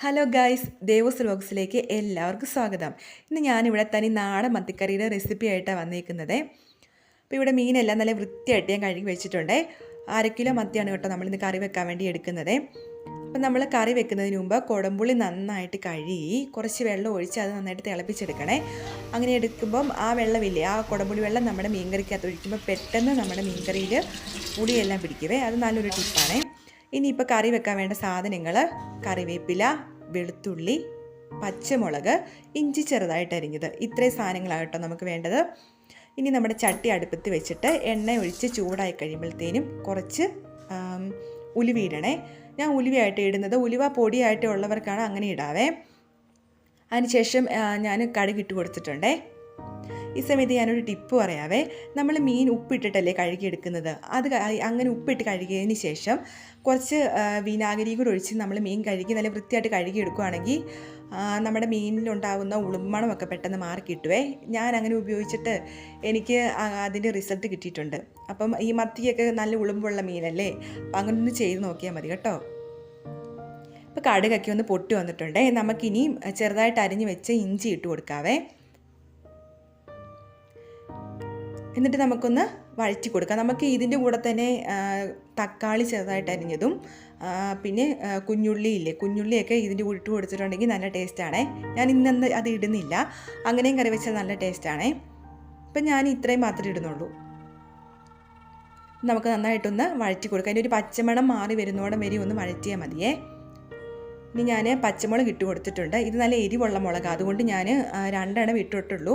Hello guys Devas വ്ലോഗ്സിലേക്ക് എല്ലാവർക്കും സ്വാഗതം. ഇന്ന് ഞാനിവിടെ തനി നാടൻ മത്തിക്കറിയുടെ റെസിപ്പി ആയിട്ടാണ് വന്നിരിക്കുന്നത് അപ്പോൾ ഇവിടെ മീനെല്ലാം നല്ല വൃത്തിയായിട്ട് ഞാൻ കഴുകി വെച്ചിട്ടുണ്ട്. അര കിലോ മത്തിയാണ് കേട്ടോ നമ്മളിന്ന് കറി വെക്കാൻ വേണ്ടി എടുക്കുന്നത്. അപ്പം നമ്മൾ കറി വെക്കുന്നതിന് മുമ്പ് കുടംപുളി നന്നായിട്ട് കഴുകി കുറച്ച് വെള്ളം ഒഴിച്ച് അത് നന്നായിട്ട് തിളപ്പിച്ചെടുക്കണേ. അങ്ങനെ എടുക്കുമ്പം ആ വെള്ളമില്ലേ ആ കുടമ്പുളി വെള്ളം നമ്മുടെ മീൻകറിക്കകത്ത് ഒഴിക്കുമ്പോൾ പെട്ടെന്ന് നമ്മുടെ മീൻകറിയിൽ പുളിയെല്ലാം പിടിക്കുവേ. അത് നല്ലൊരു ടിപ്പാണേ. ഇനിയിപ്പോൾ കറി വെക്കാൻ വേണ്ട സാധനങ്ങൾ കറിവേപ്പില വെളുത്തുള്ളി പച്ചമുളക് ഇഞ്ചി ചെറുതായിട്ട് അരിഞ്ഞത്. ഇത്രയും സാധനങ്ങളാണ് കേട്ടോ നമുക്ക് വേണ്ടത്. ഇനി നമ്മുടെ ചട്ടി അടുപ്പത്ത് വെച്ചിട്ട് എണ്ണ ഒഴിച്ച് ചൂടായി കഴിയുമ്പോഴത്തേനും കുറച്ച് ഉലുവ ഇടണേ. ഞാൻ ഉലുവയായിട്ട് ഇടുന്നത്. ഉലുവ പൊടിയായിട്ട് ഉള്ളവർക്കാണ് അങ്ങനെ ഇടാവേ. അതിനുശേഷം ഞാൻ കടുക് ഇട്ട് കൊടുത്തിട്ടുണ്ടേ. ഈ സമയത്ത് ഞാനൊരു ടിപ്പ് പറയാവേ. നമ്മൾ മീൻ ഉപ്പിട്ടിട്ടല്ലേ കഴുകിയെടുക്കുന്നത്. അത് അങ്ങനെ ഉപ്പിട്ട് കഴുകിയതിന് ശേഷം കുറച്ച് വിനാഗിരി കൂടെ ഒഴിച്ച് നമ്മൾ മീൻ കഴുകി നല്ല വൃത്തിയായിട്ട് കഴുകിയെടുക്കുകയാണെങ്കിൽ നമ്മുടെ മീനിലുണ്ടാകുന്ന ഉളുമണമൊക്കെ പെട്ടെന്ന് മാറി കിട്ടുവേ. ഞാൻ അങ്ങനെ ഉപയോഗിച്ചിട്ട് എനിക്ക് അതിന്റെ റിസൾട്ട് കിട്ടിയിട്ടുണ്ട്. അപ്പം ഈ മത്തിയൊക്കെ നല്ല ഉളുമ്പുള്ള മീനല്ലേ? അപ്പം അങ്ങനെ ഒന്ന് ചെയ്ത് നോക്കിയാൽ മതി കേട്ടോ. ഇപ്പോൾ കടുകൊക്കെ ഒന്ന് പൊട്ടി വന്നിട്ടുണ്ട്. നമുക്കിനി ചെറുതായിട്ട് അരിഞ്ഞ് വെച്ച് ഇഞ്ചി ഇട്ട് കൊടുക്കാവേ. എന്നിട്ട് നമുക്കൊന്ന് വഴറ്റി കൊടുക്കാം. നമുക്ക് ഇതിന്റെ കൂടെ തന്നെ തക്കാളി ചെറുതായിട്ട് അരിഞ്ഞതും പിന്നെ കുഞ്ഞുള്ളി ഇല്ലേ? കുഞ്ഞുള്ളിയൊക്കെ ഇതിന്റെ കൂടെ ഇട്ട് കൊടുത്തിട്ടുണ്ടെങ്കിൽ നല്ല ടേസ്റ്റാണേ ഞാൻ ഇന്നന്ന് അത് ഇടുന്നില്ല. അങ്ങനെയും കറി വെച്ചാൽ നല്ല ടേസ്റ്റാണേ ഇപ്പം ഞാൻ ഇത്രയും മാത്രമേ ഇടുന്നുള്ളൂ. നമുക്ക് നന്നായിട്ടൊന്ന് വഴറ്റി കൊടുക്കാം. അതിന്റെ ഒരു പച്ചമണം മാറി വരുന്നോടം വരെ ഒന്ന് വഴറ്റിയാൽ മതിയേ. ഇനി ഞാൻ പച്ചമുളക് ഇട്ട് കൊടുത്തിട്ടുണ്ട്. ഇത് നല്ല എരിവുള്ള മുളക്. അതുകൊണ്ട് ഞാൻ രണ്ടെണ്ണം ഇട്ടിട്ടുള്ളൂ.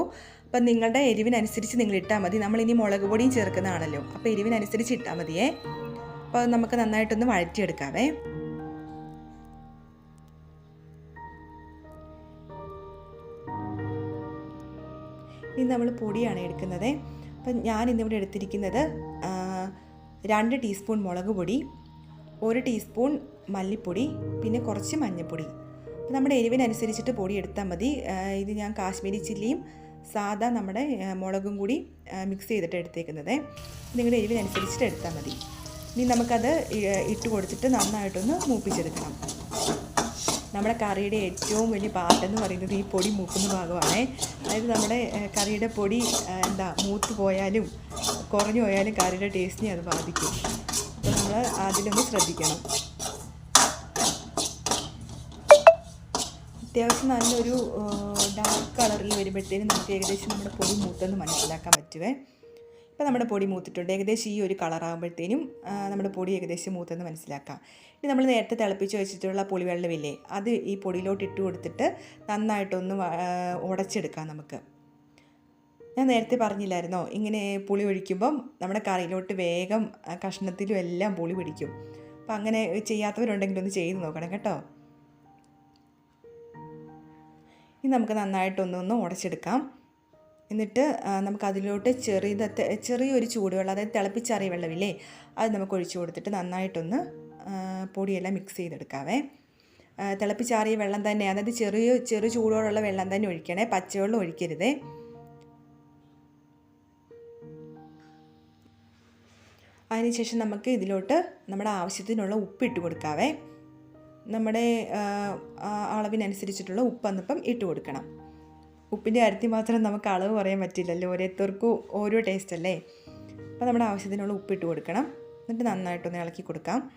അപ്പം നിങ്ങളുടെ എരിവിനനുസരിച്ച് നിങ്ങൾ ഇട്ടാൽ മതി. ഇനി മുളക് പൊടിയും ചേർക്കുന്നതാണല്ലോ. അപ്പോൾ എരിവിനനുസരിച്ച് ഇട്ടാൽ മതിയേ. അപ്പോൾ നമുക്ക് നന്നായിട്ടൊന്ന് വഴറ്റിയെടുക്കാവേ. ഇനി നമ്മൾ പൊടിയാണ് എടുക്കുന്നത്. അപ്പം ഞാൻ ഇന്നിവിടെ എടുത്തിരിക്കുന്നത് രണ്ട് ടീസ്പൂൺ മുളക് പൊടി ഒരു ടീസ്പൂൺ മല്ലിപ്പൊടി പിന്നെ കുറച്ച് മഞ്ഞൾപ്പൊടി അപ്പോൾ നമ്മുടെ എരിവിനനുസരിച്ചിട്ട് പൊടി എടുത്താൽ മതി. ഇത് ഞാൻ കാശ്മീരി ചില്ലിയും സാദാ നമ്മുടെ മുളകും കൂടി മിക്സ് ചെയ്തിട്ട് എടുത്തേക്കുന്നത്. നിങ്ങളുടെ എരിവിനനുസരിച്ചിട്ട് എടുത്താൽ മതി. ഇനി നമുക്കത് ഇട്ട് കൊടുത്തിട്ട് നന്നായിട്ടൊന്ന് മൂപ്പിച്ചെടുക്കണം. നമ്മുടെ കറിയുടെ ഏറ്റവും വലിയ പാട്ടെന്ന് പറയുന്നത് ഈ പൊടി മൂക്കുന്ന ഭാഗമാണ്. അതായത് നമ്മുടെ കറിയുടെ പൊടി എന്താ മൂത്ത് പോയാലും കുറഞ്ഞു പോയാലും കറിയുടെ ടേസ്റ്റിനെ അത് ബാധിക്കും. അപ്പോൾ നമ്മൾ അതിലൊന്ന് ശ്രദ്ധിക്കണം. അത്യാവശ്യം നല്ലൊരു ഡാർക്ക് കളറിൽ വരുമ്പോഴത്തേനും നമുക്ക് ഏകദേശം നമ്മുടെ പൊടി മൂത്തെന്ന് മനസ്സിലാക്കാൻ പറ്റുവേ. ഇപ്പം നമ്മുടെ പൊടി മൂത്തിട്ടുണ്ട്. ഏകദേശം ഈ ഒരു കളറാകുമ്പോഴത്തേനും നമ്മുടെ പൊടി ഏകദേശം മൂത്തെന്ന് മനസ്സിലാക്കാം. ഇനി നമ്മൾ നേരത്തെ തിളപ്പിച്ച് വെച്ചിട്ടുള്ള പുളിവെള്ളമില്ലേ അത് ഈ പൊടിയിലോട്ട് ഇട്ട് കൊടുത്തിട്ട് നന്നായിട്ടൊന്ന് ഉടച്ചെടുക്കാം നമുക്ക്. ഞാൻ നേരത്തെ പറഞ്ഞില്ലായിരുന്നോ ഇങ്ങനെ പുളി ഒഴിക്കുമ്പം നമ്മുടെ കറിയിലോട്ട് വേഗം കഷ്ണത്തിലും എല്ലാം പുളി പിടിക്കും. അപ്പം അങ്ങനെ ചെയ്യാത്തവരുണ്ടെങ്കിൽ ഒന്ന് ചെയ്ത് നോക്കണം കേട്ടോ. ഇനി നമുക്ക് നന്നായിട്ടൊന്നൊന്ന് ഉടച്ചെടുക്കാം. എന്നിട്ട് നമുക്കതിലോട്ട് ചെറിയതത്തെ ചെറിയൊരു ചൂടുവെള്ളം അതായത് തിളപ്പിച്ചാറിയ വെള്ളമില്ലേ അത് നമുക്ക് ഒഴിച്ചു കൊടുത്തിട്ട് നന്നായിട്ടൊന്ന് പൊടിയെല്ലാം മിക്സ് ചെയ്തെടുക്കാവേ. തിളപ്പിച്ചാറിയ വെള്ളം തന്നെ അതായത് ചെറിയ ചെറു ചൂടോടുള്ള വെള്ളം തന്നെ ഒഴിക്കണേ പച്ചവെള്ളം ഒഴിക്കരുതേ. അതിനുശേഷം നമുക്ക് ഇതിലോട്ട് നമ്മുടെ ആവശ്യത്തിനുള്ള ഉപ്പിട്ട് കൊടുക്കാവേ. നമ്മുടെ അളവിനനുസരിച്ചിട്ടുള്ള ഉപ്പ് അന്നിപ്പം ഇട്ട് കൊടുക്കണം. ഉപ്പിന്റെ കാര്യത്തിൽ മാത്രം നമുക്ക് അളവ് പറയാൻ പറ്റില്ലല്ലോ. ഓരോരുത്തർക്കും ഓരോ ടേസ്റ്റ് അല്ലേ? അപ്പോൾ നമ്മുടെ ആവശ്യത്തിനുള്ള ഉപ്പ് ഇട്ട് കൊടുക്കണം. എന്നിട്ട് നന്നായിട്ടൊന്ന് ഇളക്കി കൊടുക്കാം.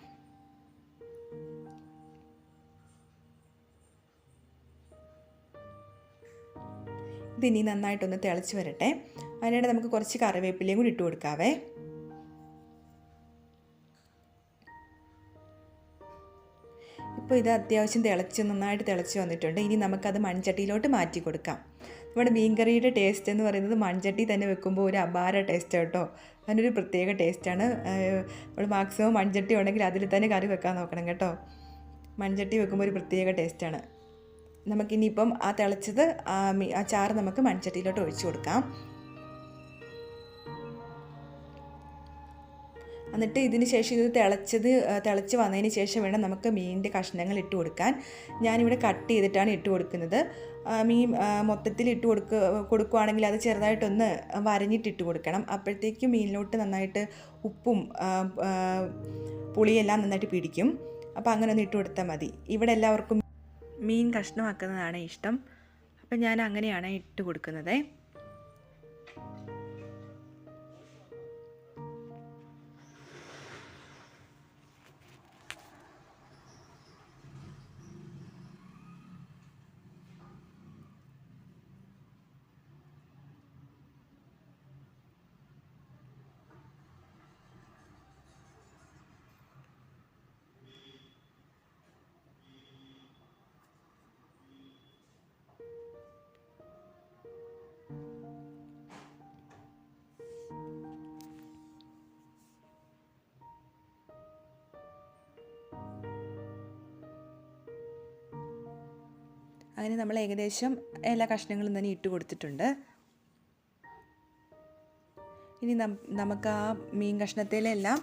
ഇതിനി നന്നായിട്ടൊന്ന് തിളച്ച് വരട്ടെ. അതിനിടെ നമുക്ക് കുറച്ച് കറിവേപ്പിലയും കൂടി ഇട്ട് കൊടുക്കാവേ. ഇപ്പോൾ ഇത് അത്യാവശ്യം തിളച്ച് നന്നായിട്ട് തിളച്ച് വന്നിട്ടുണ്ട്. ഇനി നമുക്കത് മൺചട്ടിയിലോട്ട് മാറ്റി കൊടുക്കാം. നമ്മുടെ മീൻകറിയുടെ ടേസ്റ്റ് എന്ന് പറയുന്നത് മൺചട്ടി തന്നെ വെക്കുമ്പോൾ ഒരു അപാര ടേസ്റ്റ് കേട്ടോ അതിനൊരു പ്രത്യേക ടേസ്റ്റാണ് നമ്മൾ മാക്സിമം മൺചട്ടി ഉണ്ടെങ്കിൽ അതിൽ തന്നെ കറി വെക്കാൻ നോക്കണം കേട്ടോ. മൺചട്ടി വെക്കുമ്പോൾ ഒരു പ്രത്യേക ടേസ്റ്റാണ് നമുക്കിനിയിപ്പം ആ തിളച്ചത് ആ ചാറ് നമുക്ക് മൺചട്ടിയിലോട്ട് ഒഴിച്ചു കൊടുക്കാം. എന്നിട്ട് ഇതിന് ശേഷം ഇത് തിളച്ചത് തിളച്ച് വന്നതിന് ശേഷം വേണം നമുക്ക് മീനിന്റെ കഷ്ണങ്ങൾ ഇട്ട് കൊടുക്കാൻ. ഞാനിവിടെ കട്ട് ചെയ്തിട്ടാണ് ഇട്ട് കൊടുക്കുന്നത്. മീൻ മൊത്തത്തിൽ ഇട്ട് കൊടുക്ക കൊടുക്കുവാണെങ്കിൽ അത് ചെറുതായിട്ടൊന്ന് വരഞ്ഞിട്ട് ഇട്ട് കൊടുക്കണം. അപ്പോഴത്തേക്കും മീനിലോട്ട് നന്നായിട്ട് ഉപ്പും പുളിയെല്ലാം നന്നായിട്ട് പിടിക്കും. അപ്പോൾ അങ്ങനെ ഒന്ന് ഇട്ട് കൊടുത്താൽ മതി. ഇവിടെ എല്ലാവർക്കും മീൻ കഷ്ണമാക്കുന്നതാണ് ഇഷ്ടം. അപ്പം ഞാൻ അങ്ങനെയാണ് ഇട്ട് കൊടുക്കുന്നത്. അങ്ങനെ നമ്മൾ ഏകദേശം എല്ലാ കഷ്ണങ്ങളും തന്നെ ഇട്ട് കൊടുത്തിട്ടുണ്ട്. ഇനി നമുക്ക് ആ മീൻ കഷ്ണത്തിലെല്ലാം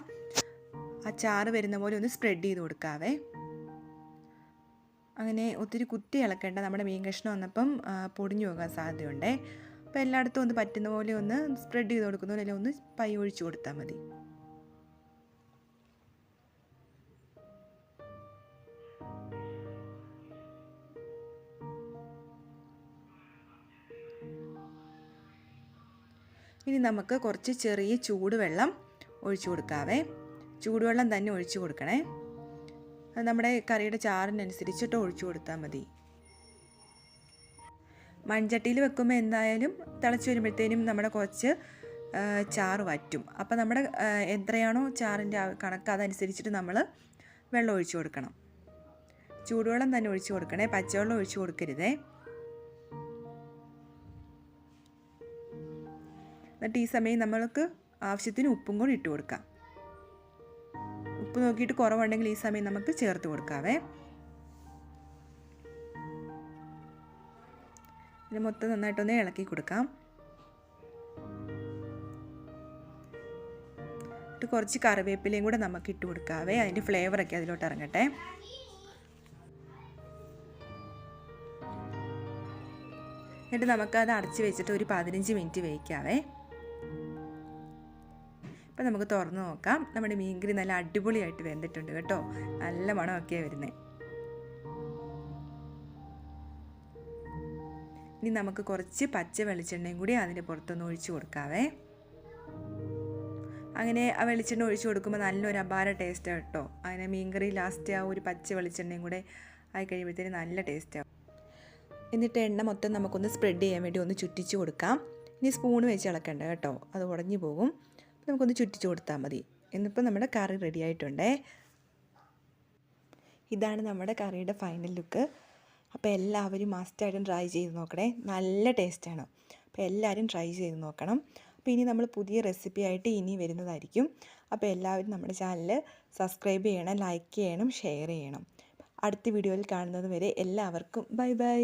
ആ ചാറ് വരുന്ന പോലെ ഒന്ന് സ്പ്രെഡ് ചെയ്ത് കൊടുക്കാവേ. അങ്ങനെ ഒത്തിരി കുത്തി ഇളക്കേണ്ട നമ്മുടെ മീൻ കഷ്ണം വന്നപ്പം പൊടിഞ്ഞു പോകാൻ സാധ്യതയുണ്ടേ. അപ്പോൾ എല്ലായിടത്തും ഒന്ന് പറ്റുന്ന പോലെ ഒന്ന് സ്പ്രെഡ് ചെയ്ത് കൊടുക്കുന്ന പോലെ ഒന്ന് പൈ ഒഴിച്ചു കൊടുത്താൽ മതി. ഇനി നമുക്ക് കുറച്ച് ചെറിയ ചൂടുവെള്ളം ഒഴിച്ചു കൊടുക്കാവേ. ചൂടുവെള്ളം തന്നെ ഒഴിച്ചു കൊടുക്കണേ. അത് നമ്മുടെ കറിയുടെ ചാറിനനുസരിച്ചിട്ട് ഒഴിച്ചു കൊടുത്താൽ മതി. മൺചട്ടിയിൽ വെക്കുമ്പോൾ എന്തായാലും തിളച്ച് വരുമ്പോഴത്തേനും നമ്മുടെ കുറച്ച് ചാറ് വറ്റും. അപ്പോൾ നമ്മുടെ എത്രയാണോ ചാറിന്റെ കണക്ക് അതനുസരിച്ചിട്ട് നമ്മൾ വെള്ളം ഒഴിച്ചു കൊടുക്കണം. ചൂടുവെള്ളം തന്നെ ഒഴിച്ചു കൊടുക്കണേ. പച്ചവെള്ളം ഒഴിച്ചു കൊടുക്കരുതേ. എന്നിട്ട് ഈ സമയം നമ്മൾക്ക് ആവശ്യത്തിന് ഉപ്പും കൂടി ഇട്ട് കൊടുക്കാം. ഉപ്പ് നോക്കിയിട്ട് കുറവുണ്ടെങ്കിൽ ഈ സമയം നമുക്ക് ചേർത്ത് കൊടുക്കാവേ. ഇത് മൊത്തം നന്നായിട്ടൊന്ന് ഇളക്കി കൊടുക്കാം. ഇട്ട് കുറച്ച് കറിവേപ്പിലയും കൂടെ നമുക്ക് ഇട്ട് കൊടുക്കാവേ. അതിന്റെ ഫ്ലേവറൊക്കെ അതിലോട്ട് ഇറങ്ങട്ടെ. എന്നിട്ട് നമുക്കത് അടച്ച് വെച്ചിട്ട് ഒരു പതിനഞ്ച് മിനിറ്റ് വേവിക്കാവേ. ഇപ്പം നമുക്ക് തുറന്ന് നോക്കാം. നമ്മുടെ മീൻകറി നല്ല അടിപൊളിയായിട്ട് വെന്തിട്ടുണ്ട് കേട്ടോ. നല്ല മണമൊക്കെയാണ് വരുന്നത് ഇനി നമുക്ക് കുറച്ച് പച്ച വെളിച്ചെണ്ണയും കൂടി അതിന്റെ പുറത്തൊന്ന് ഒഴിച്ചു കൊടുക്കാവേ. അങ്ങനെ ആ വെളിച്ചെണ്ണ ഒഴിച്ചു കൊടുക്കുമ്പോൾ നല്ലൊരു അപാര ടേസ്റ്റ് കേട്ടോ. അങ്ങനെ മീൻകറി ലാസ്റ്റ് ആ ഒരു പച്ച വെളിച്ചെണ്ണയും കൂടെ ആയി കഴിയുമ്പോഴത്തേന് നല്ല ടേസ്റ്റാവും എന്നിട്ട് എണ്ണ മൊത്തം നമുക്കൊന്ന് സ്പ്രെഡ് ചെയ്യാൻ വേണ്ടി ഒന്ന് ചുറ്റിച്ച് കൊടുക്കാം. ഇനി സ്പൂൺ വെച്ച് ഇളക്കണ്ട കേട്ടോ. അത് ഉടഞ്ഞു പോകും. നമുക്കൊന്ന് ചുറ്റിച്ച് കൊടുത്താൽ മതി. എന്നിപ്പോൾ നമ്മുടെ കറി റെഡി ആയിട്ടുണ്ടേ. ഇതാണ് നമ്മുടെ കറിയുടെ ഫൈനൽ ലുക്ക് അപ്പോൾ എല്ലാവരും മസ്റ്റായിട്ടും ട്രൈ ചെയ്ത് നോക്കണേ. നല്ല ടേസ്റ്റാണ് അപ്പോൾ എല്ലാവരും ട്രൈ ചെയ്ത് നോക്കണം. അപ്പോൾ ഇനി നമ്മൾ പുതിയ റെസിപ്പി ആയിട്ട് ഇനി വരുന്നതായിരിക്കും. അപ്പോൾ എല്ലാവരും നമ്മുടെ ചാനൽ സബ്സ്ക്രൈബ് ചെയ്യണം ലൈക്ക് ചെയ്യണം ഷെയർ ചെയ്യണം. അടുത്ത വീഡിയോയിൽ കാണുന്നത് വരെ എല്ലാവർക്കും ബൈ ബൈ